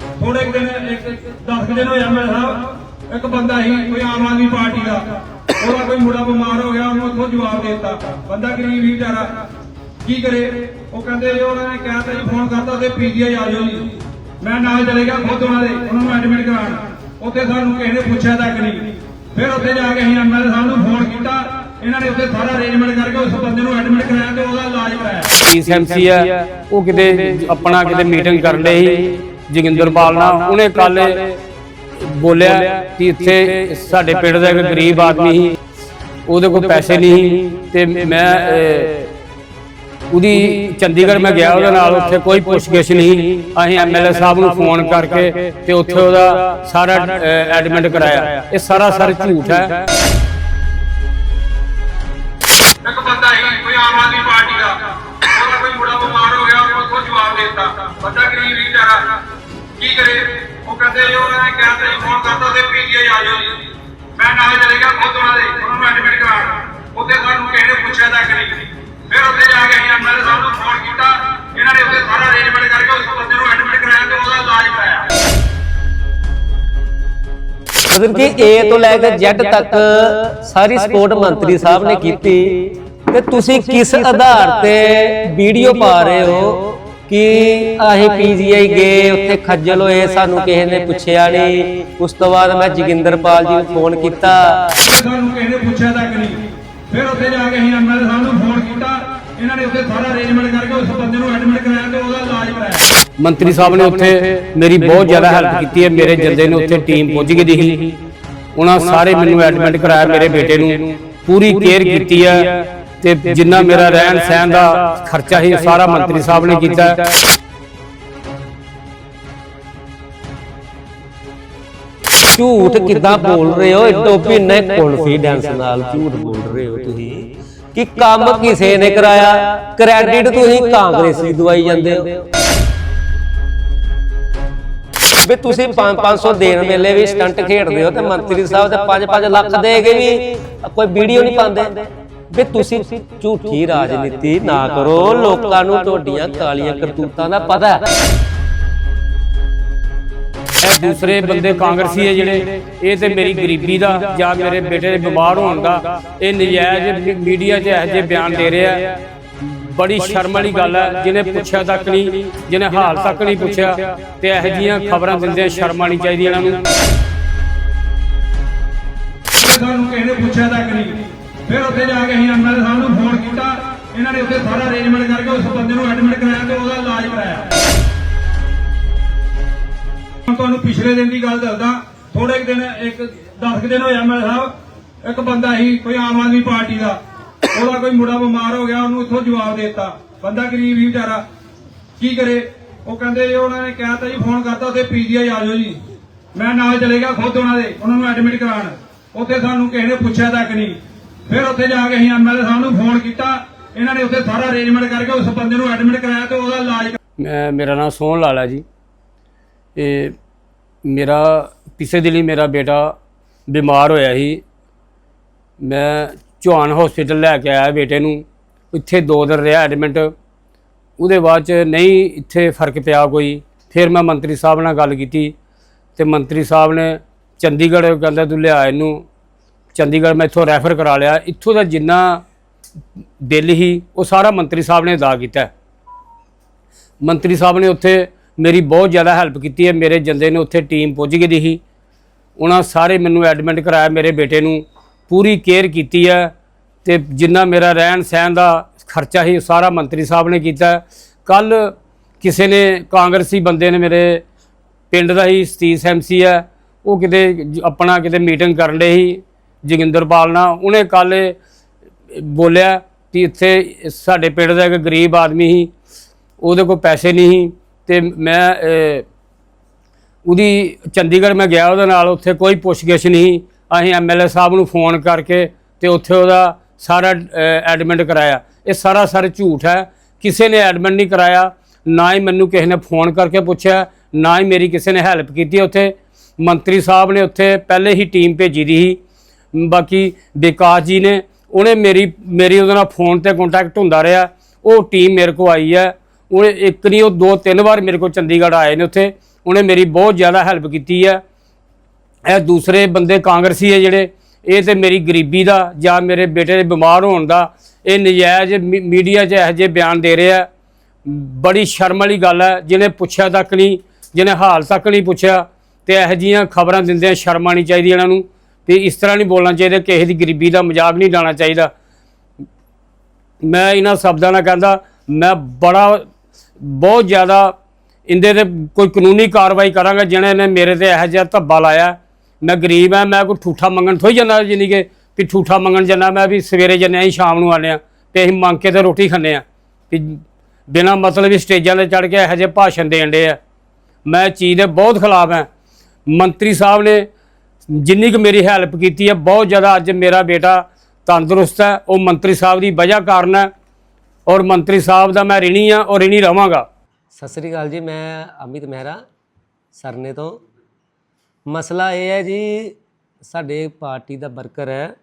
ਥੋੜੇ ਕੁ ਦਿਨ, ਇੱਕ 10 ਕੁ ਦਿਨ ਹੋਇਆ ਮੇਰੇ ਸਾਹਿਬ ਇੱਕ ਬੰਦਾ ਸੀ, ਕੋਈ ਆਮ ਆਦਮੀ ਪਾਰਟੀ ਦਾ। ਉਹਦਾ ਕੋਈ ਮੁੰਡਾ ਬਿਮਾਰ ਹੋ ਗਿਆ, ਉਹਨੂੰ ਉੱਥੋਂ ਜਵਾਬ ਦੇ ਦਿੱਤਾ। ਬੰਦਾ ਗਰੀਬ ਹੀ ਵਿਚਾਰਾ। ਕੀ ਕਰੇ? ਉਹ ਕਹਿੰਦੇ ਜੀ ਉਹਨਾਂ ਨੇ ਕਿਹਾ ਤਾਂ ਜੀ, ਫੋਨ ਕਰਤਾ ਤੇ ਪੀਜੀਆਈ ਆ ਜਾਓ ਜੀ। ਮੈਂ ਨਾਲ ਚਲੇ ਗਿਆ ਖੁਦ ਉਹਨਾਂ ਦੇ, ਉਹਨਾਂ ਨੂੰ ਐਡਮਿਟ ਕਰਾਉਣ। ਉੱਥੇ ਸਾਨੂੰ ਕਿਸੇ ਨੇ ਪੁੱਛਿਆ ਤੱਕ ਨਹੀਂ। ਫਿਰ ਉੱਥੇ ਜਾ ਕੇ ਅਸੀਂ ਐਮਐਲਏ ਸਾਹਿਬ ਨੂੰ ਫੋਨ ਕੀਤਾ। ਇਹਨਾਂ ਨੇ ਉੱਥੇ ਸਾਰਾ ਅਰੇਂਜਮੈਂਟ ਕਰਕੇ ਉਸ ਬੰਦੇ ਨੂੰ ਐਡਮਿਟ ਕਰਾਇਆ ਤੇ ਉਹਦਾ ਇਲਾਜ ਕਰਾਇਆ। ਡੀਐਮਸੀ ਆ, ਉਹ ਕਿਤੇ ਆਪਣਾ ਕਿਤੇ ਮੀਟਿੰਗ ਕਰਨ ਦੇ ਸੀ। ਜੋਗਿੰਦਰਪਾਲ ਨਾਲ ਉਹਨੇ ਕੱਲ ਬੋਲਿਆ ਕਿ ਇੱਥੇ ਸਾਡੇ ਪਿੰਡ ਦਾ ਇੱਕ ਗਰੀਬ ਆਦਮੀ ਸੀ। ਉਹਦੇ ਕੋਲ ਪੈਸੇ ਨਹੀਂ ਸੀ। ਤੇ ਮੈਂ ਉਹਦੀ ਚੰਡੀਗੜ੍ਹ ਮੈਂ ਗਿਆ ਉਹਦੇ ਨਾਲ ਉੱਥੇ ਕੋਈ ਪੁੱਛਗਿੱਛ ਨਹੀਂ। ਅਸੀਂ ਐਮਐਲਏ ਸਾਹਿਬ ਨੂੰ ਫੋਨ ਕਰਕੇ ਤੇ ਉੱਥੇ ਉਹਦਾ ਸਾਰਾ ਐਡਮਿਟ ਕਰਾਇਆ। ਇਹ ਸਾਰਾ ਸਰ ਝੂਠ ਹੈ। ਇੱਕ ਬੰਦਾ ਸੀ ਕੋਈ ਆਮ ਆਦਮੀ ਪਾਰਟੀ ਦਾ। ਉਹਦਾ ਕੋਈ ਮੁੰਡਾ ਬਿਮਾਰ ਹੋ ਗਿਆ ਉਹਨੂੰ ਜਵਾਬ ਦੇ ਦਿੱਤਾ। ਬੰਦਾ ਗਰੀਬ ਹੀ ਵਿਚਾਰਾ ਕੀ ਕਰੇ? ਉਹ ਕਹਿੰਦੇ ਜੀ ਉਹਨਾਂ ਨੇ ਕਿਹਾ ਤੇ ਫੋਨ ਕਰਤਾ ਤੇ ਪੀਜੀਆਈ ਆ ਜਾਓ। ਮੈਂ ਨਾਲ ਚਲੇ ਗਿਆ ਖੁਦ ਉਹਨਾਂ ਦੇ ਉਹਨਾਂ ਨੂੰ ਐਡਮਿਟ ਕਰਾਉਣ। ਉੱਥੇ ਸਾਨੂੰ ਕਿਸੇ ਨੇ ਪੁੱਛਿਆ ਤੱਕ ਨਹੀਂ। ਫਿਰ ਉੱਥੇ ਜਾ ਕੇ ਅਸੀਂ ਐਮਐਲਏ ਸਾਹਿਬ ਨੂੰ ਫੋਨ ਕੀਤਾ। ਇਹਨਾਂ ਨੇ ਉੱਥੇ ਸਾਰਾ ਅਰੇਂਜਮੈਂਟ ਕਰਕੇ ਉਸ ਬੰਦੇ ਨੂੰ ਐਡਮਿਟ ਕਰਾਇਆ ਤੇ ਉਹਦਾ ਇਲਾਜ ਕਰਾਇਆ। ਮਤਲਬ ਕਿ A ਤੋਂ ਲੈ ਕੇ Z ਤੱਕ ਸਾਰੀ ਸਪੋਰਟ ਮੰਤਰੀ ਸਾਹਿਬ ਨੇ ਕੀਤੀ। ਤੇ ਤੁਸੀਂ ਕਿਸ ਆਧਾਰ ਤੇ ਵੀਡੀਓ ਪਾ ਰਹੇ ਹੋ? ਕਿ ਆਹੀ ਪੀਜੀਆਈ ਗਏ ਉੱਥੇ ਖੱਜਲ ਹੋਏ ਸਾਨੂੰ ਕਿਸੇ ਨੇ ਪੁੱਛਿਆ ਨਹੀਂ। ਉਸ ਤੋਂ ਬਾਅਦ ਮੈਂ ਜੋਗਿੰਦਰਪਾਲ ਜੀ ਨੂੰ ਫੋਨ ਕੀਤਾ। ਸਾਨੂੰ ਕਿਸੇ ਨੇ ਪੁੱਛਿਆ ਤੱਕ ਨਹੀਂ। ਫਿਰ ਉੱਥੇ ਜਾ ਕੇ ਅਸੀਂ ਐਮਐਲਏ ਸਾਹਿਬ ਨੂੰ ਫੋਨ ਕੀਤਾ। ਇਹਨਾਂ ਨੇ ਉੱਥੇ ਸਾਰਾ ਅਰੇਂਜਮੈਂਟ ਕਰਕੇ ਉਸ ਬੰਦੇ ਨੂੰ ਐਡਮਿਟ ਕਰਾਇਆ ਤੇ ਉਹਦਾ ਇਲਾਜ ਕਰਾਇਆ। ਮੰਤਰੀ ਸਾਹਿਬ ਨੇ ਉੱਥੇ ਮੇਰੀ ਬਹੁਤ ਜ਼ਿਆਦਾ ਹੈਲਪ ਕੀਤੀ ਹੈ। ਮੇਰੇ ਜੰਦੇ ਨੇ ਉੱਥੇ ਟੀਮ ਪਹੁੰਚ ਗਈ ਦੀ ਸੀ। ਉਹਨਾਂ ਸਾਰੇ ਮੈਨੂੰ ਐਡਮਿਟ ਕਰਾਇਆ ਮੇਰੇ ਬੇਟੇ ਨੂੰ। ਪੂਰੀ ਕੇਅਰ ਕੀਤੀ ਹੈ। ਤੇ ਜਿੰਨਾ ਮੇਰਾ ਰਹਿਣ ਸਹਿਣ ਦਾ ਖਰਚਾ ਸੀ ਸਾਰਾ ਮੰਤਰੀ ਸਾਹਿਬ ਨੇ ਕੀਤਾ ਹੈ। ਝੂਠ ਕਿੱਦਾਂ ਬੋਲ ਰਹੇ ਹੋ? ਟੋਪੀ ਨੇ ਕੌਨਫੀਡੈਂਸ ਨਾਲ ਝੂਠ ਬੋਲ ਰਹੇ ਹੋ ਤੁਸੀਂ। ਕਿ ਕੰਮ ਕਿਸੇ ਨੇ ਕਰਾਇਆ? ਕ੍ਰੈਡਿਟ ਤੁਸੀਂ ਕਾਂਗਰਸੀ ਦਵਾਈ ਜਾਂਦੇ ਹੋ। ਵੀ ਤੁਸੀਂ 500 ਦੇਣ ਵੇਲੇ ਵੀ ਸਟੰਟ ਖੇਡਦੇ ਹੋ ਤੇ ਮੰਤਰੀ ਸਾਹਿਬ ਤੇ 5-5 ਲੱਖ ਦੇ ਕੇ ਵੀ ਕੋਈ ਵੀਡੀਓ ਨਹੀਂ ਪਾਉਂਦੇ। ਵੀ ਤੁਸੀਂ ਝੂਠੀ ਰਾਜਨੀਤੀ ਨਾ ਕਰੋ ਲੋਕਾਂ ਨੂੰ ਤੁਹਾਡੀਆਂ ਕਾਲੀਆਂ ਕਰਤੂਤਾਂ ਦਾ ਪਤਾ ਹੈ। ਇਹ ਦੂਸਰੇ ਬੰਦੇ ਕਾਂਗਰਸੀ ਹੈ ਜਿਹੜੇ ਇਹ ਤੇ ਮੇਰੀ ਗਰੀਬੀ ਦਾ ਜਾਂ ਮੇਰੇ ਬੇਟੇ ਦੇ ਬਿਮਾਰ ਹੋਣ ਦਾ ਇਹ ਨਜਾਇਜ਼ ਮੀਡੀਆ 'ਚ ਇਹੋ ਜਿਹੇ ਬਿਆਨ ਦੇ ਰਿਹਾ ਹੈ। ਬੜੀ ਸ਼ਰਮ ਵਾਲੀ ਗੱਲ ਹੈ ਜਿਹਨੇ ਪੁੱਛਿਆ ਤੱਕ ਨਹੀਂ ਜਿਹਨੇ ਹਾਲ ਤੱਕ ਨਹੀਂ ਪੁੱਛਿਆ ਤੇ ਇਹੋ ਜਿਹੀਆਂ ਖਬਰਾਂ ਦਿੰਦੇ ਸ਼ਰਮ ਆਣੀ ਚਾਹੀਦੀ ਇਹਨਾਂ ਨੂੰ। ਤੇ ਸਾਨੂੰ ਕਿਸੇ ਨੇ ਪੁੱਛਿਆ ਤੱਕ ਨਹੀਂ ਫਿਰ ਉੱਥੇ ਜਾ ਕੇ ਅਸੀਂ ਐਮਐਲਏ ਸਾਹਿਬ ਨੂੰ ਫੋਨ ਕੀਤਾ। ਇਹਨਾਂ ਨੇ ਉੱਥੇ ਸਾਰਾ ਅਰੇਂਜਮੈਂਟ ਕਰਕੇ ਉਸ ਬੰਦੇ ਨੂੰ ਐਡਮਿਟ ਕਰਾਇਆ ਤੇ ਉਹਦਾ ਇਲਾਜ ਕਰਾਇਆ। ਹੁਣ ਤੁਹਾਨੂੰ ਪਿਛਲੇ ਦਿਨ ਦੀ ਗੱਲ ਦੱਸਦਾ। ਥੋੜੇ ਦਿਨ, ਇੱਕ 10 ਕੁ ਦਿਨ ਹੋਇਆ ਐਮਐਲਏ ਸਾਹਿਬ। ਇੱਕ ਬੰਦਾ ਸੀ, ਕੋਈ ਆਮ ਆਦਮੀ ਪਾਰਟੀ ਦਾ। ਉਹਦਾ ਕੋਈ ਮੁੰਡਾ ਬਿਮਾਰ ਹੋ ਗਿਆ, ਉਹਨੂੰ ਉੱਥੋਂ ਜਵਾਬ ਦੇ ਦਿੱਤਾ। ਬੰਦਾ ਗਰੀਬ ਹੀ ਵਿਚਾਰਾ। ਕੀ ਕਰੇ? ਉਹ ਕਹਿੰਦੇ ਜੀ, ਉਹਨਾਂ ਨੇ ਕਿਹਾ ਤਾਂ ਜੀ ਫੋਨ ਕਰਤਾ ਤੇ ਪੀਜੀਆਈ ਆ ਜਾਓ ਜੀ। ਮੈਂ ਨਾਲ ਚਲੇ ਗਿਆ ਖੁਦ ਉਹਨਾਂ ਦੇ, ਉਹਨਾਂ ਨੂੰ ਐਡਮਿਟ ਕਰਾਉਣ। ਉੱਥੇ ਸਾਨੂੰ ਕਿਸੇ ਨੇ ਪੁੱਛਿਆ ਤੱਕ ਨਹੀਂ। ਫਿਰ ਉੱਥੇ ਜਾ ਕੇ ਅਸੀਂ ਐਮਐਲਏ ਸਾਹਿਬ ਨੂੰ ਫੋਨ ਕੀਤਾ। ਇਹਨਾਂ ਨੇ ਉੱਥੇ ਸਾਰਾ ਅਰੇਂਜਮੈਂਟ ਕਰਕੇ ਉਸ ਬੰਦੇ ਨੂੰ ਐਡਮਿਟ ਕਰਾਇਆ ਤੇ ਉਹਦਾ ਇਲਾਜ ਮੇਰਾ ਨਾਮ ਸੋਹਣ ਲਾਲਾ ਜੀ। ਇਹ ਮੇਰਾ, ਪਿਛਲੇ ਦਿਨੀ ਮੇਰਾ ਬੇਟਾ ਬਿਮਾਰ ਹੋਇਆ ਸੀ। ਮੈਂ ਚੌਹਾਨ ਹਸਪੀਟਲ ਲੈ ਕੇ ਆਇਆ ਬੇਟੇ ਨੂੰ। ਇੱਥੇ ਦੋ ਦਿਨ ਰਿਹਾ ਐਡਮਿਟ ਉਹਦੇ ਬਾਅਦ ਚ ਨਹੀਂ ਇੱਥੇ ਫ਼ਰਕ ਪਿਆ ਕੋਈ। ਫਿਰ ਮੈਂ ਮੰਤਰੀ ਸਾਹਿਬ ਨਾਲ ਗੱਲ ਕੀਤੀ ਤੇ ਮੰਤਰੀ ਸਾਹਿਬ ਨੇ ਚੰਡੀਗੜ੍ਹ ਕਹਿੰਦਾ ਤੂੰ ਲਿਆ ਇਹਨੂੰ। ਚੰਡੀਗੜ੍ਹ ਮੈਂ ਇੱਥੋਂ ਰੈਫਰ ਕਰਾ ਲਿਆ। ਇੱਥੋਂ ਦਾ ਜਿੰਨਾ ਬਿੱਲ ਹੀ, ਉਹ ਸਾਰਾ ਮੰਤਰੀ ਸਾਹਿਬ ਨੇ ਅਦਾ ਕੀਤਾ। ਮੰਤਰੀ ਸਾਹਿਬ ਨੇ ਉੱਥੇ ਮੇਰੀ ਬਹੁਤ ਜ਼ਿਆਦਾ ਹੈਲਪ ਕੀਤੀ ਹੈ। ਮੇਰੇ ਜੰਦੇ ਨੇ ਉੱਥੇ ਟੀਮ ਪੁੱਜ ਗਈ ਦੀ ਸੀ। ਉਹਨਾਂ ਸਾਰੇ ਮੈਨੂੰ ਐਡਮਿਟ ਕਰਾਇਆ, ਮੇਰੇ ਬੇਟੇ ਨੂੰ ਪੂਰੀ ਕੇਅਰ ਕੀਤੀ ਹੈ। ਤੇ ਜਿੰਨਾ ਮੇਰਾ ਰਹਿਣ ਸਹਿਣ ਦਾ ਖਰਚਾ ਸੀ ਉਹ ਸਾਰਾ ਮੰਤਰੀ ਸਾਹਿਬ ਨੇ ਕੀਤਾ। ਕੱਲ ਕਿਸੇ ਨੇ ਕਾਂਗਰਸੀ ਬੰਦੇ ਨੇ ਮੇਰੇ ਪਿੰਡ ਦਾ ਹੀ ਸਤੀਸ਼ ਐਮਸੀ ਹੈ। ਉਹ ਕਿਤੇ ਆਪਣਾ ਕਿਤੇ ਮੀਟਿੰਗ ਕਰਨ ਲਈ ਸੀ। ਜੋਗਿੰਦਰਪਾਲ ਨਾਲ ਉਹਨੇ ਕੱਲ ਬੋਲਿਆ ਕਿ ਇੱਥੇ ਸਾਡੇ ਪਿੰਡ ਦਾ ਇੱਕ ਗਰੀਬ ਆਦਮੀ ਸੀ, ਉਹਦੇ ਕੋਲ ਪੈਸੇ ਨਹੀਂ ਸੀ ਤੇ ਮੈਂ ਉਹਦੀ ਚੰਡੀਗੜ੍ਹ ਮੈਂ ਗਿਆ ਉਹਦੇ ਨਾਲ, ਉੱਥੇ ਕੋਈ ਪੁੱਛਗਿੱਛ ਨਹੀਂ ਅਸੀਂ ਐਮਐਲਏ ਸਾਹਿਬ ਨੂੰ ਫੋਨ ਕਰਕੇ ਤੇ ਉੱਥੇ ਉਹਦਾ ਸਾਰਾ ਐਡਮਿਟ ਕਰਾਇਆ। ਇਹ ਸਾਰਾ ਸਰ ਝੂਠ ਹੈ। ਕਿਸੇ ਨੇ ਐਡਮਿਟ ਨਹੀਂ ਕਰਾਇਆ, ਨਾ ਹੀ ਮੈਨੂੰ ਕਿਸੇ ਨੇ ਫੋਨ ਕਰਕੇ ਪੁੱਛਿਆ, ਨਾ ਹੀ ਮੇਰੀ ਕਿਸੇ ਨੇ ਹੈਲਪ ਕੀਤੀ ਉੱਥੇ। ਮੰਤਰੀ ਸਾਹਿਬ ਨੇ ਉੱਥੇ ਪਹਿਲੇ ਹੀ ਟੀਮ ਭੇਜੀ ਦੀ ਸੀ। ਬਾਕੀ ਵਿਕਾਸ ਜੀ ਨੇ, ਉਹਨੇ ਮੇਰੀ ਮੇਰੀ ਉਹਦੇ ਨਾਲ ਫੋਨ ਤੇ ਕੰਟੈਕਟ ਹੁੰਦਾ ਰਿਹਾ। ਉਹ ਟੀਮ ਮੇਰੇ ਕੋ ਆਈ ਹੈ। ਉਹ ਇੱਕ ਨਹੀਂ, ਉਹ ਦੋ, ਤਿੰਨ ਵਾਰ ਮੇਰੇ ਕੋਲ ਚੰਡੀਗੜ੍ਹ ਆਏ ਨੇ ਉੱਥੇ। ਉਹਨੇ ਮੇਰੀ ਬਹੁਤ ਜ਼ਿਆਦਾ ਹੈਲਪ ਕੀਤੀ ਹੈ। ਇਹ ਦੂਸਰੇ ਬੰਦੇ ਕਾਂਗਰਸੀ ਹੈ ਜਿਹੜੇ, ਇਹ ਤੇ ਮੇਰੀ ਗਰੀਬੀ ਦਾ ਜਾਂ ਮੇਰੇ ਬੇਟੇ ਦੇ ਬਿਮਾਰ ਹੋਣ ਦਾ ਇਹ ਨਜਾਇਜ਼ ਮੀ- ਮੀਡੀਆ 'ਚ ਇਹੋ ਜਿਹੇ ਬਿਆਨ ਦੇ ਰਿਹਾ। ਬੜੀ ਸ਼ਰਮ ਵਾਲੀ ਗੱਲ ਹੈ। ਜਿਹਨੇ ਪੁੱਛਿਆ ਤੱਕ ਨਹੀਂ, ਜਿਹਨੇ ਹਾਲ ਤੱਕ ਨਹੀਂ ਪੁੱਛਿਆ, ਤੇ ਇਹੋ ਜਿਹੀਆਂ ਖਬਰਾਂ ਦਿੰਦੇ ਆ ਸ਼ਰਮ ਆਉਣੀ ਚਾਹੀਦੀ ਇਹਨਾਂ ਨੂੰ। ਤੇ ਇਸ ਤਰ੍ਹਾਂ ਨਹੀਂ ਬੋਲਣਾ ਚਾਹੀਦਾ, ਕਿਸੇ ਦੀ ਗਰੀਬੀ ਦਾ ਮਜ਼ਾਕ ਨਹੀਂ ਡਾਉਣਾ ਚਾਹੀਦਾ। ਮੈਂ ਇਹਨਾਂ ਸ਼ਬਦਾਂ ਨਾਲ ਕਹਿੰਦਾ, ਮੈਂ ਬੜਾ, ਬਹੁਤ ਜ਼ਿਆਦਾ ਇੰਦੇ ਤੇ ਕੋਈ ਕਾਨੂੰਨੀ ਕਾਰਵਾਈ ਕਰਾਂਗਾ, ਜਿਹਨਾਂ ਨੇ ਮੇਰੇ ਤੇ ਇਹੋ ਜਿਹਾ ਧੱਬਾ ਲਾਇਆ। ਮੈਂ ਗਰੀਬ ਆ ਮੈਂ ਕੋਈ ਠੂਠਾ ਮੰਗਣ ਥੋੜੀ ਜਾਂਦਾ ਜਿੰਨੀ ਕਿ ਵੀ ਠੂਠਾ ਮੰਗਣ ਜਾਂਦਾ, ਮੈਂ ਵੀ ਸਵੇਰੇ ਜੰਨੇ ਅਸੀਂ ਸ਼ਾਮ ਨੂੰ ਆਉਂਦੇ ਹਾਂ ਤੇ ਅਸੀਂ ਮੰਗ ਕੇ ਤੇ ਰੋਟੀ ਖਾਂਦੇ ਆ ਵੀ ਬਿਨਾਂ ਮਤਲਬ ਹੀ ਸਟੇਜਾਂ ਤੇ ਚੜ ਕੇ ਇਹੋ ਜਿਹੇ ਭਾਸ਼ਣ ਦੇਣ ਦੇ ਆ। ਮੈਂ ਇਸ ਚੀਜ਼ ਦੇ ਬਹੁਤ ਖਿਲਾਫ ਹਾਂ। ਮੰਤਰੀ ਸਾਹਿਬ ਨੇ ਜਿੰਨੀ ਕੁ ਮੇਰੀ ਹੈਲਪ ਕੀਤੀ ਹੈ, ਬਹੁਤ ਜ਼ਿਆਦਾ ਅੱਜ ਮੇਰਾ ਬੇਟਾ ਤੰਦਰੁਸਤ ਹੈ, ਉਹ ਮੰਤਰੀ ਸਾਹਿਬ ਦੀ ਵਜ੍ਹਾ ਕਾਰਨ ਹੈ ਔਰ ਮੰਤਰੀ ਸਾਹਿਬ ਦਾ ਮੈਂ ਰਿਣੀ ਆ ਔਰ ਰਿਣੀ ਰਵਾਂਗਾ। ਸਤਿ ਸ੍ਰੀ ਅਕਾਲ ਜੀ, ਮੈਂ ਅਮਿਤ ਮਹਿਰਾ, ਸਰਨੇ ਤੋਂ। ਮਸਲਾ ਇਹ ਹੈ ਜੀ, ਸਾਡੇ ਪਾਰਟੀ ਦਾ ਵਰਕਰ ਹੈ,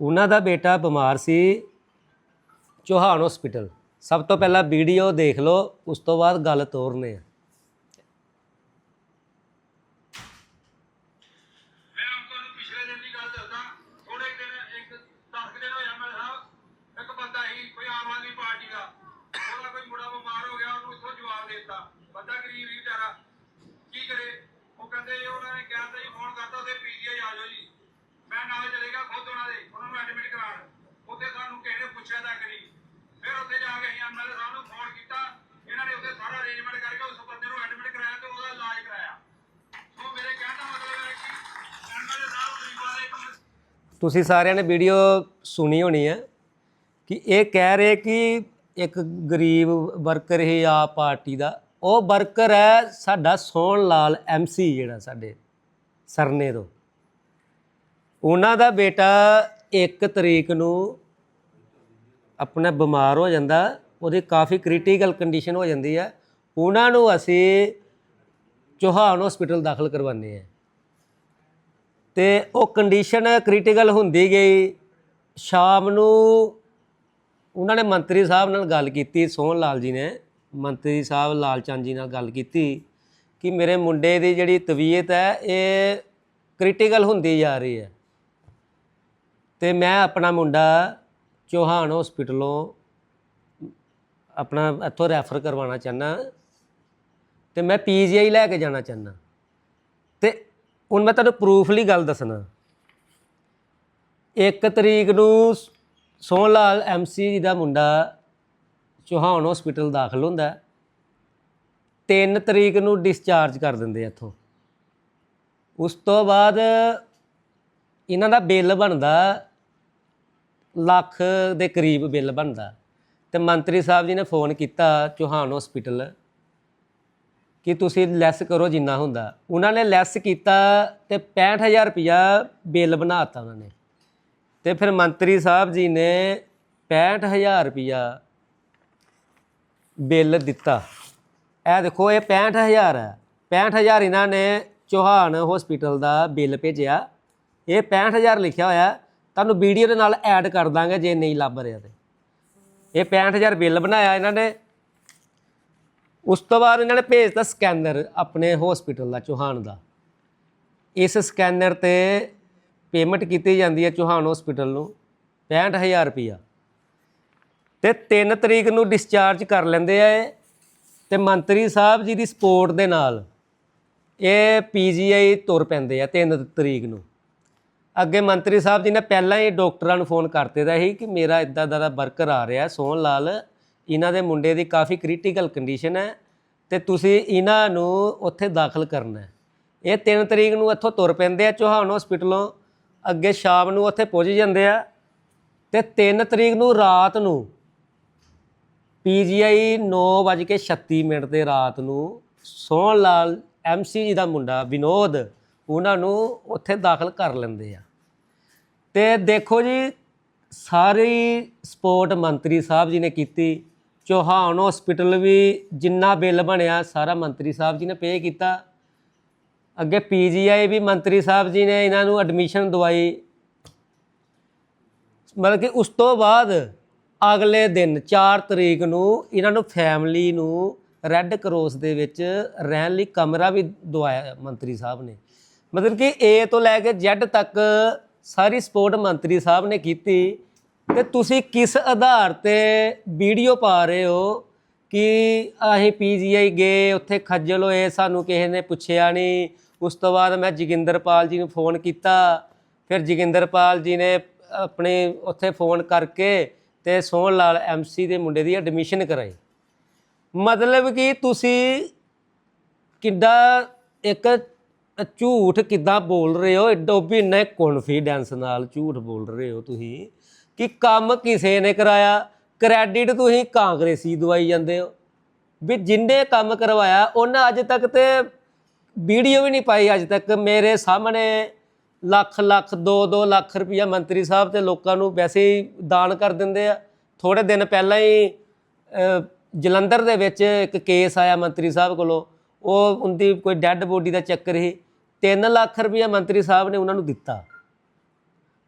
ਉਹਨਾਂ ਦਾ ਬੇਟਾ ਬਿਮਾਰ ਸੀ ਚੌਹਾਨ ਹਸਪੀਟਲ ਸਭ ਤੋਂ ਪਹਿਲਾਂ ਵੀਡੀਓ ਦੇਖ ਲਓ, ਉਸ ਤੋਂ ਬਾਅਦ ਗੱਲ ਤੋਰਨੇ ਆ ਮੈਂ ਤੁਹਾਨੂੰ ਪਿਛਲੇ ਦਿਨ ਦੀ ਗੱਲ ਦੱਸਦਾ ਥੋੜੇ ਦਿਨ ਇੱਕ 10 ਦਿਨ ਹੋਇਆ ਮੇਰੇ ਸਾਹਿਬ ਇੱਕ ਬੰਦਾ ਸੀ ਕੋਈ ਆਮ ਆਦਮੀ ਪਾਰਟੀ ਦਾ। ਉਹਦਾ ਕੋਈ ਮੁੰਡਾ ਬਿਮਾਰ ਹੋ ਗਿਆ, ਉਹਨੂੰ ਇੱਥੋਂ ਜਵਾਬ ਦੇ ਦਿੱਤਾ। ਬੰਦਾ ਗਰੀਬ ਹੀ ਵਿਚਾਰਾ। ਕੀ ਕਰੇ? ਉਹ ਕਹਿੰਦੇ ਉਹਨਾਂ ਨੇ ਕਿਹਾ ਤਾਂ ਜੀ ਫੋਨ ਕਰਤਾ, ਉਹਦੇ ਪੀਜੀਆਈ ਆ ਜਾਓ ਜੀ। ਮੈਂ ਨਾਲ ਚਲੇਗਾ ਖੁਦ ਉਹਨਾਂ ਦੇ, ਉਹਨਾਂ ਨੂੰ ਐਡਮਿਟ ਕਰਾਉਣ। ਉੱਥੇ ਸਾਨੂੰ ਕਿਸੇ ਨੇ ਪੁੱਛਿਆ ਤੱਕ ਨਹੀਂ। ਫਿਰ ਉੱਥੇ ਜਾ ਕੇ ਅਸੀਂ ਐਮਐਲਏ ਸਾਹਿਬ ਨੂੰ ਫੋਨ ਕੀਤਾ। ਇਹਨਾਂ ਨੇ ਉੱਥੇ ਸਾਰਾ ਅਰੇਂਜਮੈਂਟ ਕਰਕੇ ਉਸ ਬੰਦੇ ਨੂੰ ਐਡਮਿਟ ਕਰਾਇਆ ਤੇ ਉਹਦਾ ਇਲਾਜ ਕਰਾਇਆ। ਸੋ ਮੇਰੇ ਕਹਿਣ ਦਾ ਮਤਲਬ ਹੈ ਕਿ ਐਮਐਲਏ ਸਾਹਿਬ ਗਰੀਬਾਂ ਦੇ ਤੁਸੀਂ ਸਾਰਿਆਂ ਨੇ ਵੀਡੀਓ ਸੁਣੀ ਹੋਣੀ ਹੈ। ਕਿ ਇਹ ਕਹਿ ਰਹੇ ਕਿ ਇੱਕ ਗਰੀਬ ਵਰਕਰ ਹੀ ਆ ਪਾਰਟੀ ਦਾ, ਉਹ ਵਰਕਰ ਹੈ ਸਾਡਾ ਸੋਹਣ ਲਾਲ ਐਮਸੀ ਜਿਹੜਾ ਸਾਡੇ ਸਰਨੇ ਤੋਂ। ਉਹਨਾਂ ਦਾ ਬੇਟਾ 1 ਤਰੀਕ ਨੂੰ ਆਪਣਾ ਬਿਮਾਰ ਹੋ ਜਾਂਦਾ, ਉਹਦੀ ਕਾਫੀ ਕ੍ਰਿਟੀਕਲ ਕੰਡੀਸ਼ਨ ਹੋ ਜਾਂਦੀ ਹੈ। ਉਹਨਾਂ ਨੂੰ ਅਸੀਂ ਚੌਹਾਨ ਹਸਪੀਟਲ ਦਾਖਲ ਕਰਵਾਉਂਦੇ ਹਾਂ। ਤੇ ਉਹ ਕੰਡੀਸ਼ਨ ਕ੍ਰਿਟੀਕਲ ਹੁੰਦੀ ਗਈ। ਸ਼ਾਮ ਨੂੰ ਉਹਨਾਂ ਨੇ ਮੰਤਰੀ ਸਾਹਿਬ ਨਾਲ ਗੱਲ ਕੀਤੀ, ਸੋਹਣ ਲਾਲ ਜੀ ਨੇ, ਮੰਤਰੀ ਸਾਹਿਬ ਲਾਲ ਚੰਦ ਜੀ ਨਾਲ ਗੱਲ ਕੀਤੀ ਕਿ ਮੇਰੇ ਮੁੰਡੇ ਦੀ ਜਿਹੜੀ ਤਬੀਅਤ ਹੈ, ਇਹ ਕ੍ਰਿਟੀਕਲ ਹੁੰਦੀ ਜਾ ਰਹੀ ਹੈ। ਤੇ ਮੈਂ ਆਪਣਾ ਮੁੰਡਾ ਚੌਹਾਨ ਹਸਪੀਟਲੋਂ ਆਪਣਾ ਇੱਥੋਂ ਰੈਫਰ ਕਰਵਾਉਣਾ ਚਾਹੁੰਦਾ ਤੇ ਮੈਂ ਪੀਜੀਆਈ ਲੈ ਕੇ ਜਾਣਾ ਚਾਹੁੰਦਾ। ਤੇ ਹੁਣ ਮੈਂ ਤੁਹਾਨੂੰ ਪ੍ਰੂਫ ਲਈ ਗੱਲ ਦੱਸਣਾ। ਇੱਕ ਤਰੀਕ ਨੂੰ ਸੋਹਣ ਲਾਲ ਐਮਸੀ ਜੀ ਦਾ ਮੁੰਡਾ ਚੌਹਾਨ ਹਸਪੀਟਲ ਦਾਖਲ ਹੁੰਦਾ ਹੈ। ਤਿੰਨ ਤਰੀਕ ਨੂੰ ਡਿਸਚਾਰਜ ਕਰ ਦਿੰਦੇ ਇੱਥੋਂ। ਉਸ ਤੋਂ ਬਾਅਦ ਇਹਨਾਂ ਦਾ ਬਿੱਲ ਬਣਦਾ ਲੱਖ ਦੇ ਕਰੀਬ ਬਿੱਲ ਬਣਦਾ। ਤੇ ਮੰਤਰੀ ਸਾਹਿਬ ਜੀ ਨੇ ਫੋਨ ਕੀਤਾ ਚੌਹਾਨ ਹਸਪੀਟਲ ਕਿ ਤੁਸੀਂ ਲੈਸ ਕਰੋ ਜਿੰਨਾ ਹੁੰਦਾ। ਉਹਨਾਂ ਨੇ ਲੈਸ ਕੀਤਾ ਤੇ 65000 ਰੁਪਇਆ ਬਿੱਲ ਬਣਾਤਾ ਉਹਨਾਂ ਨੇ। ਤੇ ਫਿਰ ਮੰਤਰੀ ਸਾਹਿਬ ਜੀ ਨੇ 65000 ਰੁਪਇਆ ਬਿੱਲ ਦਿੱਤਾ। ਇਹ ਦੇਖੋ, ਇਹ 65000 ਹੈ। 65000 ਇਹਨਾਂ ਨੇ ਚੌਹਾਨ ਹਸਪੀਟਲ ਦਾ ਬਿੱਲ ਭੇਜਿਆ। ਇਹ 65000 ਲਿਖਿਆ ਹੋਇਆ ਤੁਹਾਨੂੰ ਵੀਡੀਓ ਦੇ ਨਾਲ ਐਡ ਕਰ ਦਾਂਗੇ ਜੇ ਨਹੀਂ ਲੱਭ ਰਿਹਾ ਤੇ। ਇਹ 65000 ਬਿੱਲ ਬਣਾਇਆ ਇਹਨਾਂ ਨੇ। ਉਸ ਤੋਂ ਬਾਅਦ ਇਹਨਾਂ ਨੇ ਭੇਜਤਾ ਸਕੈਨਰ ਆਪਣੇ ਹਸਪੀਟਲ ਦਾ, ਚੌਹਾਨ ਦਾ। ਇਸ ਸਕੈਨਰ ਤੇ ਪੇਮੈਂਟ ਕੀਤੀ ਜਾਂਦੀ ਹੈ ਚੌਹਾਨ ਹਸਪੀਟਲ ਨੂੰ 65000 ਰੁਪਇਆ। ਤੇ 3 ਤਰੀਕ ਨੂੰ ਡਿਸਚਾਰਜ ਕਰ ਲੈਂਦੇ ਆ ਇਹ, ਤੇ ਮੰਤਰੀ ਸਾਹਿਬ ਜੀ ਦੀ ਸਪੋਰਟ ਦੇ ਨਾਲ ਇਹ ਪੀਜੀਆਈ ਤੁਰ ਪੈਂਦੇ ਆ 3 ਤਰੀਕ ਨੂੰ। ਅੱਗੇ ਮੰਤਰੀ ਸਾਹਿਬ ਜੀ ਨੇ ਪਹਿਲਾਂ ਹੀ ਡਾਕਟਰਾਂ ਨੂੰ ਫੋਨ ਕਰਤੇ ਦਾ ਸੀ ਕਿ ਮੇਰਾ ਇਦਾਂ ਦਾ ਵਰਕਰ ਆ ਰਿਹਾ, ਸੋਹਣ ਲਾਲ, ਇਹਨਾਂ ਦੇ ਮੁੰਡੇ ਦੀ ਕਾਫੀ ਕ੍ਰਿਟੀਕਲ ਕੰਡੀਸ਼ਨ ਹੈ ਤੇ ਤੁਸੀਂ ਇਹਨਾਂ ਨੂੰ ਉੱਥੇ ਦਾਖਲ ਕਰਨਾ ਹੈ। ਇਹ 3 ਤਰੀਕ ਨੂੰ ਇੱਥੋਂ ਤੁਰ ਪੈਂਦੇ ਆ ਚੌਹਾਨ ਹਸਪੀਟਲੋਂ ਅੱਗੇ ਸ਼ਾਮ ਨੂੰ ਉੱਥੇ ਪਹੁੰਚ ਜਾਂਦੇ ਆ ਤੇ 3 ਤਰੀਕ ਨੂੰ ਰਾਤ ਨੂੰ ਪੀਜੀਆਈ 9:36 ਮਿੰਟ ਦੇ ਰਾਤ ਨੂੰ ਸੋਹਣ ਲਾਲ ਐਮਸੀ ਜੀ ਦਾ ਮੁੰਡਾ ਵਿਨੋਦ, ਉਹਨਾਂ ਨੂੰ ਉੱਥੇ ਦਾਖਲ ਕਰ ਲੈਂਦੇ ਆ। ਤੇ ਦੇਖੋ ਜੀ, ਸਾਰੀ ਸਪੋਰਟ ਮੰਤਰੀ ਸਾਹਿਬ ਜੀ ਨੇ ਕੀਤੀ। ਚੌਹਾਨ ਹਸਪੀਟਲ ਵੀ ਜਿੰਨਾ ਬਿੱਲ ਬਣਿਆ, ਸਾਰਾ ਮੰਤਰੀ ਸਾਹਿਬ ਜੀ ਨੇ ਪੇ ਕੀਤਾ। ਅੱਗੇ ਪੀਜੀਆਈ ਵੀ ਮੰਤਰੀ ਸਾਹਿਬ ਜੀ ਨੇ ਇਹਨਾਂ ਨੂੰ ਐਡਮਿਸ਼ਨ ਦਵਾਈ। ਮਤਲਬ ਕਿ ਉਸ ਤੋਂ ਬਾਅਦ ਅਗਲੇ ਦਿਨ 4 ਤਰੀਕ ਨੂੰ ਇਹਨਾਂ ਨੂੰ ਫੈਮਿਲੀ ਨੂੰ ਰੈੱਡ ਕਰੋਸ ਦੇ ਵਿੱਚ ਰਹਿਣ ਲਈ ਕਮਰਾ ਵੀ ਦਵਾਇਆ ਮੰਤਰੀ ਸਾਹਿਬ ਨੇ। ਮਤਲਬ ਕਿ A ਤੋਂ ਲੈ ਕੇ Z ਤੱਕ ਸਾਰੀ ਸਪੋਰਟ ਮੰਤਰੀ ਸਾਹਿਬ ਨੇ ਕੀਤੀ। ਤੇ ਤੁਸੀਂ ਕਿਸ ਆਧਾਰ ਤੇ ਵੀਡੀਓ ਪਾ ਰਹੇ ਹੋ? ਕਿ ਅਸੀਂ ਪੀਜੀਆਈ ਗਏ, ਉੱਥੇ ਖੱਜਲ ਹੋਏ, ਸਾਨੂੰ ਕਿਸੇ ਨੇ ਪੁੱਛਿਆ ਨਹੀਂ। ਉਸ ਤੋਂ ਬਾਅਦ ਮੈਂ ਜੋਗਿੰਦਰਪਾਲ ਜੀ ਨੂੰ ਫੋਨ ਕੀਤਾ। ਫਿਰ ਜੋਗਿੰਦਰਪਾਲ ਜੀ ਨੇ ਆਪਣੇ ਉੱਥੇ ਫੋਨ ਕਰਕੇ ਤੇ ਸੋਹਣ ਲਾਲ ਐਮਸੀ ਦੇ ਮੁੰਡੇ ਦੀ ਐਡਮਿਸ਼ਨ ਕਰਾਈ। ਮਤਲਬ ਕਿ ਤੁਸੀਂ ਕਿੱਡਾ ਇੱਕ ਝੂਠ ਕਿੱਦਾਂ ਬੋਲ ਰਹੇ ਹੋ? ਐਡੋ ਇੰਨੇ ਕੌਨਫੀਡੈਂਸ ਨਾਲ ਝੂਠ ਬੋਲ ਰਹੇ ਹੋ ਤੁਸੀਂ ਕਿ ਕੰਮ ਕਿਸੇ ਨੇ ਕਰਾਇਆ? ਕ੍ਰੈਡਿਟ ਤੁਸੀਂ ਕਾਂਗਰਸੀ ਦਵਾਈ ਜਾਂਦੇ ਹੋ। ਵੀ ਜਿੰਨੇ ਕੰਮ ਕਰਵਾਇਆ, ਉਹਨਾਂ ਅੱਜ ਤੱਕ ਤੇ ਵੀਡੀਓ ਵੀ ਨਹੀਂ ਪਾਈ ਅੱਜ ਤੱਕ। ਮੇਰੇ ਸਾਹਮਣੇ ਲੱਖ ਲੱਖ 2-2 ਲੱਖ ਰੁਪਇਆ ਮੰਤਰੀ ਸਾਹਿਬ ਤੇ ਲੋਕਾਂ ਨੂੰ ਵੈਸੇ ਹੀ ਦਾਨ ਕਰ ਦਿੰਦੇ ਆ। ਥੋੜੇ ਦਿਨ ਪਹਿਲਾਂ ਹੀ ਜਲੰਧਰ ਦੇ ਵਿੱਚ ਇੱਕ ਕੇਸ ਆਇਆ ਮੰਤਰੀ ਸਾਹਿਬ ਕੋਲੋਂ। ਉਹ, ਉਹਦੀ ਕੋਈ ਡੈੱਡ ਬੋਡੀ ਦਾ ਚੱਕਰ ਸੀ। 3 ਲੱਖ ਰੁਪਇਆ ਮੰਤਰੀ ਸਾਹਿਬ ਨੇ ਉਹਨਾਂ ਨੂੰ ਦਿੱਤਾ।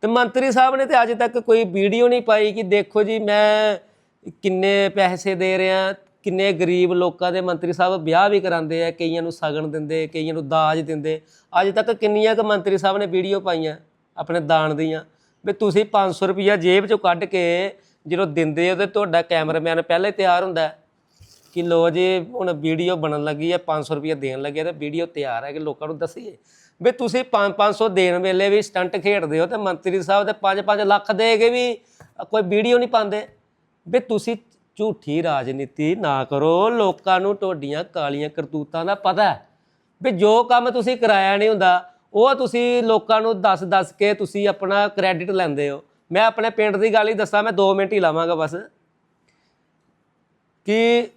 ਤੇ ਮੰਤਰੀ ਸਾਹਿਬ ਨੇ ਤੇ ਅੱਜ ਤੱਕ ਕੋਈ ਵੀਡੀਓ ਨਹੀਂ ਪਾਈ ਕਿ ਦੇਖੋ ਜੀ, ਮੈਂ ਕਿੰਨੇ ਪੈਸੇ ਦੇ ਰਿਹਾ, ਕਿੰਨੇ ਗਰੀਬ ਲੋਕਾਂ ਦੇ ਮੰਤਰੀ ਸਾਹਿਬ ਵਿਆਹ ਵੀ ਕਰਾਉਂਦੇ ਆ, ਕਈਆਂ ਨੂੰ ਸਗਨ ਦਿੰਦੇ, ਕਈਆਂ ਨੂੰ ਦਾਜ ਦਿੰਦੇ। ਅੱਜ ਤੱਕ ਕਿੰਨੀਆਂ ਕੁ ਮੰਤਰੀ ਸਾਹਿਬ ਨੇ ਵੀਡੀਓ ਪਾਈਆਂ ਆਪਣੇ ਦਾਨ ਦੀਆਂ। ਵੀ ਤੁਸੀਂ 500 ਰੁਪਇਆ ਜੇਬ ਚੋਂ ਕੱਢ ਕੇ ਜਦੋਂ ਦਿੰਦੇ ਹੋ ਤੇ ਤੁਹਾਡਾ ਕੈਮਰਾਮੈਨ ਪਹਿਲੇ ਤਿਆਰ ਹੁੰਦਾ। ਹੈ ਕਿ ਲੋ ਜੀ, ਹੁਣ ਵੀਡੀਓ ਬਣਨ ਲੱਗੀ ਹੈ 500 ਰੁਪਏ ਦੇਣ ਲੱਗੇ ਤੇ ਵੀਡੀਓ ਤਿਆਰ ਹੈ ਕਿ ਲੋਕਾਂ ਨੂੰ ਦੱਸੀਏ। ਵੀ ਤੁਸੀਂ 5-500 ਦੇਣ ਵੇਲੇ ਵੀ ਸਟੰਟ ਖੇਡਦੇ ਹੋ ਤੇ ਮੰਤਰੀ ਸਾਹਿਬ ਦੇ 5-5 ਲੱਖ ਦੇ ਕੇ ਵੀ ਕੋਈ ਵੀਡੀਓ ਨਹੀਂ ਪਾਉਂਦੇ। ਵੀ ਤੁਸੀਂ ਝੂਠੀ ਰਾਜਨੀਤੀ ਨਾ ਕਰੋ, ਲੋਕਾਂ ਨੂੰ ਤੁਹਾਡੀਆਂ ਕਾਲੀਆਂ ਕਰਤੂਤਾਂ ਦਾ ਪਤਾ ਹੈ। ਵੀ ਜੋ ਕੰਮ ਤੁਸੀਂ ਕਰਾਇਆ ਨਹੀਂ ਹੁੰਦਾ, ਉਹ ਤੁਸੀਂ ਲੋਕਾਂ ਨੂੰ ਦੱਸ-ਦੱਸ ਕੇ ਤੁਸੀਂ ਆਪਣਾ ਕ੍ਰੈਡਿਟ ਲੈਂਦੇ ਹੋ। ਮੈਂ ਆਪਣੇ ਪਿੰਡ ਦੀ ਗੱਲ ਹੀ ਦੱਸਾਂ, ਮੈਂ 2 ਮਿੰਟ ਹੀ ਲਾਵਾਂਗਾ ਬਸ। ਕਿ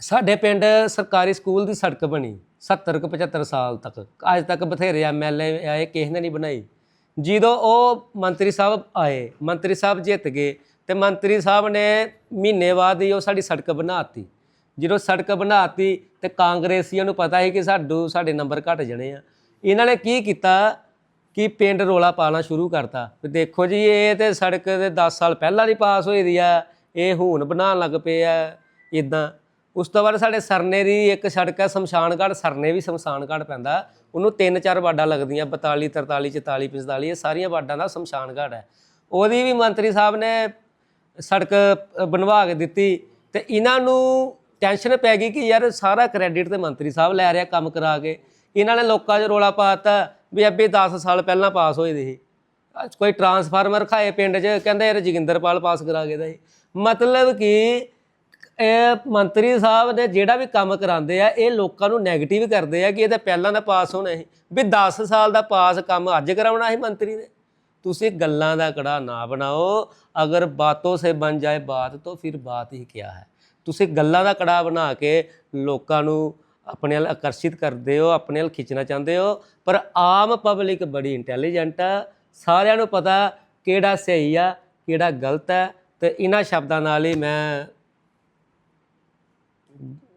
ਸਾਡੇ ਪਿੰਡ ਸਰਕਾਰੀ ਸਕੂਲ ਦੀ ਸੜਕ ਬਣੀ 70 ਕੁ 75 ਸਾਲ ਤੱਕ। ਅੱਜ ਤੱਕ ਬਥੇਰੇ ਐਮਐਲਏ ਆਏ, ਕਿਸੇ ਨੇ ਨਹੀਂ ਬਣਾਈ। ਜਦੋਂ ਉਹ ਮੰਤਰੀ ਸਾਹਿਬ ਆਏ, ਮੰਤਰੀ ਸਾਹਿਬ ਜਿੱਤ ਗਏ ਤੇ ਮੰਤਰੀ ਸਾਹਿਬ ਨੇ ਮਹੀਨੇ ਬਾਅਦ ਹੀ ਉਹ ਸਾਡੀ ਸੜਕ ਬਣਾਤੀ ਜਦੋਂ ਸੜਕ ਬਣਾਤੀ ਤੇ ਕਾਂਗਰਸੀਆਂ ਨੂੰ ਪਤਾ ਸੀ ਕਿ ਸਾਡੂ, ਸਾਡੇ ਨੰਬਰ ਘਟ ਜਾਣੇ ਆ। ਇਹਨਾਂ ਨੇ ਕੀ ਕੀਤਾ ਕਿ ਪਿੰਡ ਰੋਲਾ ਪਾਣਾ ਸ਼ੁਰੂ ਕਰਤਾ। ਵੀ ਦੇਖੋ ਜੀ, ਇਹ ਤੇ ਸੜਕ ਦੇ 10 ਸਾਲ ਪਹਿਲਾਂ ਦੀ ਪਾਸ ਹੋਈ ਦੀ ਆ, ਇਹ ਹੁਣ ਬਣਾਉਣ ਲੱਗ ਪਏ ਆ, ਇਦਾਂ। ਉਸ ਤੋਂ ਬਾਅਦ ਸਾਡੇ ਸਰਨੇ ਦੀ ਇੱਕ ਸੜਕ ਹੈ, ਸ਼ਮਸ਼ਾਨਗੜ੍ਹ, ਸਰਨੇ ਵੀ ਸ਼ਮਸ਼ਾਨਗੜ੍ਹ ਪੈਂਦਾ। ਉਹਨੂੰ ਤਿੰਨ ਚਾਰ ਵਾਰਡਾਂ ਲੱਗਦੀਆਂ 42 43 44 45 ਇਹ ਸਾਰੀਆਂ ਵਾਰਡਾਂ ਦਾ ਸ਼ਮਸ਼ਾਨਗੜ੍ਹ ਹੈ। ਉਹਦੀ ਵੀ ਮੰਤਰੀ ਸਾਹਿਬ ਨੇ ਸੜਕ ਬਣਵਾ ਕੇ ਦਿੱਤੀ ਤੇ ਇਹਨਾਂ ਨੂੰ ਟੈਨਸ਼ਨ ਪੈ ਗਈ ਕਿ ਯਾਰ ਸਾਰਾ ਕ੍ਰੈਡਿਟ ਤੇ ਮੰਤਰੀ ਸਾਹਿਬ ਲੈ ਰਿਹਾ ਕੰਮ ਕਰਾ ਕੇ। ਇਹਨਾਂ ਨੇ ਲੋਕਾਂ 'ਚ ਰੋਲਾ ਪਾਤਾ ਵੀ ਅੱਬੇ 10 ਸਾਲ ਪਹਿਲਾਂ ਪਾਸ ਹੋਏ ਦੇ ਸੀ। ਕੋਈ ਟਰਾਂਸਫਾਰਮਰ ਖਾਏ ਪਿੰਡ 'ਚ, ਕਹਿੰਦੇ ਯਾਰ ਜੋਗਿੰਦਰਪਾਲ ਪਾਸ ਕਰਾ ਕੇ ਦਾ। ਸੀ ਮਤਲਬ ਕਿ ਇਹ ਮੰਤਰੀ ਸਾਹਿਬ ਨੇ ਜਿਹੜਾ ਵੀ ਕੰਮ ਕਰਾਉਂਦੇ ਆ, ਇਹ ਲੋਕਾਂ ਨੂੰ 네ਗੇਟਿਵ ਕਰਦੇ ਆ ਕਿ ਇਹ ਤਾਂ ਪਹਿਲਾਂ ਦਾ ਪਾਸ ਹੋਣਾ ਸੀ। ਵੀ 10 ਸਾਲ ਦਾ ਪਾਸ ਕੰਮ ਅੱਜ ਕਰਾਉਣਾ ਸੀ ਮੰਤਰੀ ਨੇ। ਤੁਸੀਂ ਗੱਲਾਂ ਦਾ ਕੜਾ ਨਾ ਬਣਾਓ। ਅਗਰ ਬਾਤੋਂ ਸੇ ਬਣ ਜਾਏ ਬਾਤ, ਤੋਂ ਫਿਰ ਬਾਤ ਹੀ ਕਿਆ ਹੈ? ਤੁਸੀਂ ਗੱਲਾਂ ਦਾ ਕੜਾ ਬਣਾ ਕੇ ਲੋਕਾਂ ਨੂੰ ਆਪਣੇ ਵੱਲ ਆਕਰਸ਼ਿਤ ਕਰਦੇ ਹੋ, ਆਪਣੇ ਵੱਲ ਖਿੱਚਣਾ ਚਾਹੁੰਦੇ ਹੋ। ਪਰ ਆਮ ਪਬਲਿਕ ਬੜੀ ਇੰਟੈਲੀਜੈਂਟ ਆ। ਸਾਰਿਆਂ ਨੂੰ ਪਤਾ ਕਿਹੜਾ ਸਹੀ ਆ, ਕਿਹੜਾ ਗਲਤ ਹੈ ਤੇ ਇਹਨਾਂ ਸ਼ਬਦਾਂ ਨਾਲ ਹੀ ਮੈਂ